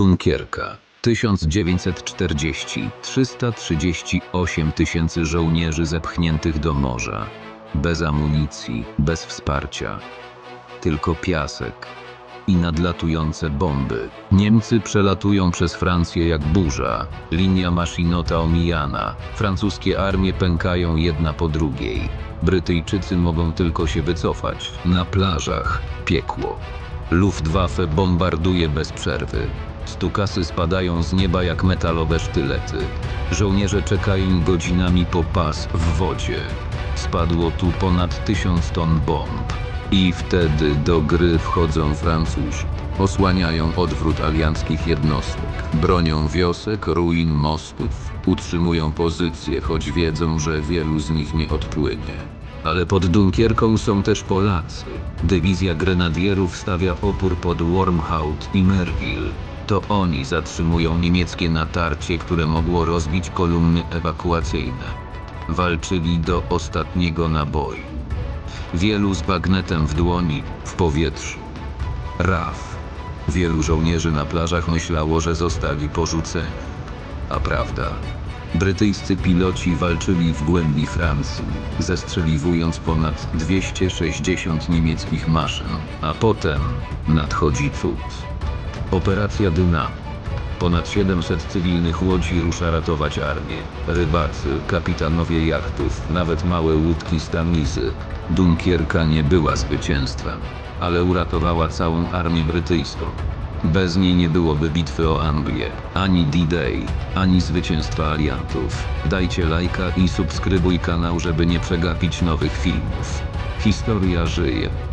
Dunkierka 1940 338 tysięcy żołnierzy zepchniętych do morza. Bez amunicji, bez wsparcia. Tylko piasek i nadlatujące bomby. Niemcy przelatują przez Francję jak burza. Linia Machinota omijana. Francuskie armie pękają jedna po drugiej. Brytyjczycy mogą tylko się wycofać. Na plażach piekło. Luftwaffe bombarduje bez przerwy. Stukasy spadają z nieba jak metalowe sztylety. Żołnierze czekają godzinami po pas w wodzie. Spadło tu ponad tysiąc ton bomb. I wtedy do gry wchodzą Francuzi. Osłaniają odwrót alianckich jednostek. Bronią wiosek, ruin mostów. Utrzymują pozycje, choć wiedzą, że wielu z nich nie odpłynie. Ale pod Dunkierką są też Polacy. Dywizja grenadierów stawia opór pod Wormhout i Merville. To oni zatrzymują niemieckie natarcie, które mogło rozbić kolumny ewakuacyjne. Walczyli do ostatniego naboju. Wielu z bagnetem w dłoni, w powietrzu. Raf. Wielu żołnierzy na plażach myślało, że zostali porzuceni. A prawda? Brytyjscy piloci walczyli w głębi Francji, zestrzeliwując ponad 260 niemieckich maszyn. A potem nadchodzi cud. Operacja Dynamo. Ponad 700 cywilnych łodzi rusza ratować armię. Rybacy, kapitanowie jachtów, nawet małe łódki Stanlisy. Dunkierka nie była zwycięstwem, ale uratowała całą armię brytyjską. Bez niej nie byłoby bitwy o Anglię, ani D-Day, ani zwycięstwa aliantów. Dajcie lajka i subskrybuj kanał, żeby nie przegapić nowych filmów. Historia żyje.